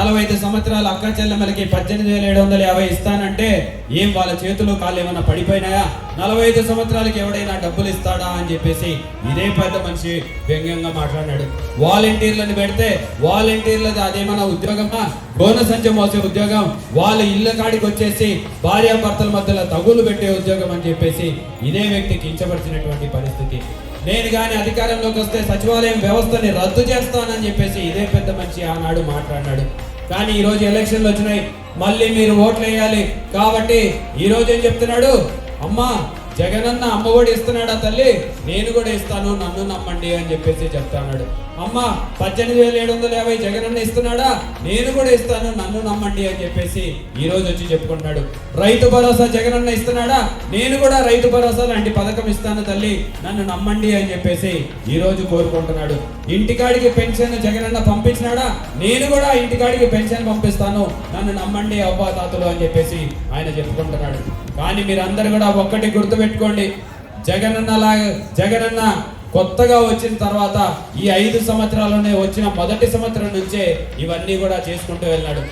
నలభై ఐదు సంవత్సరాల అక్క చెల్లెమ్మలకి పద్దెనిమిది వేల ఏడు వందల యాభై ఇస్తానంటే ఏం వాళ్ళ చేతిలో కాళ్ళు ఏమైనా పడిపోయినాయా? నలభై ఐదు సంవత్సరాలకి ఎవడైనా డబ్బులు ఇస్తాడా అని చెప్పేసి ఇదే పెద్ద మనిషి వ్యంగ్యంగా మాట్లాడాడు వాలంటీర్లను పెడితే వాలంటీర్లది అదేమన్నా ఉద్యోగమా? గోన సంచి మోసే ఉద్యోగం. వాళ్ళ ఇళ్ళ కాడికి వచ్చేసి భార్యాభర్తల మధ్యలో తగులు పెట్టే ఉద్యోగం అని చెప్పేసి ఇదే వ్యక్తి కించపరిచినటువంటి పరిస్థితి. నేను కానీ అధికారంలోకి వస్తే సచివాలయం వ్యవస్థని రద్దు చేస్తానని చెప్పేసి ఇదే పెద్ద మంచి ఆనాడు మాట్లాడినాడు. కానీ ఈరోజు ఎలక్షన్లు వచ్చినాయి. మళ్ళీ మీరు ఓట్లు వేయాలి. కాబట్టి ఈ ఏం చెప్తున్నాడు? అమ్మా జగనన్న అమ్మ కూడా ఇస్తున్నాడా తల్లి? నేను కూడా ఇస్తాను నన్ను నమ్మండి అని చెప్పేసి చెప్తాన్నాడు అమ్మ పద్దెనిమిది వేల ఏడు వందల యాభై జగనన్న ఇస్తున్నాడా? నేను కూడా ఇస్తాను నన్ను నమ్మండి అని చెప్పేసి ఈ రోజు వచ్చి చెప్పుకుంటున్నాడు. రైతు భరోసా జగనన్న ఇస్తున్నాడా? నేను కూడా రైతు భరోసా లాంటి పథకం ఇస్తాను తల్లి నన్ను నమ్మండి అని చెప్పేసి ఈ రోజు కోరుకుంటున్నాడు. ఇంటికాడికి పెన్షన్ జగనన్న పంపించినాడా? నేను కూడా ఇంటికాడికి పెన్షన్ పంపిస్తాను నన్ను నమ్మండి అవ్వా తాతలు అని చెప్పేసి ఆయన చెప్పుకుంటున్నాడు. కానీ మీరందరూ కూడా ఒక్కటి గుర్తుపెట్టుకోండి జగనన్న లాగా జగనన్న కొత్తగా వచ్చిన తర్వాత ఈ ఐదు సంవత్సరాలనే వచ్చిన మొదటి సంవత్సరం నుంచే ఇవన్నీ కూడా చేసుకుంటూ వెళ్ళాడు.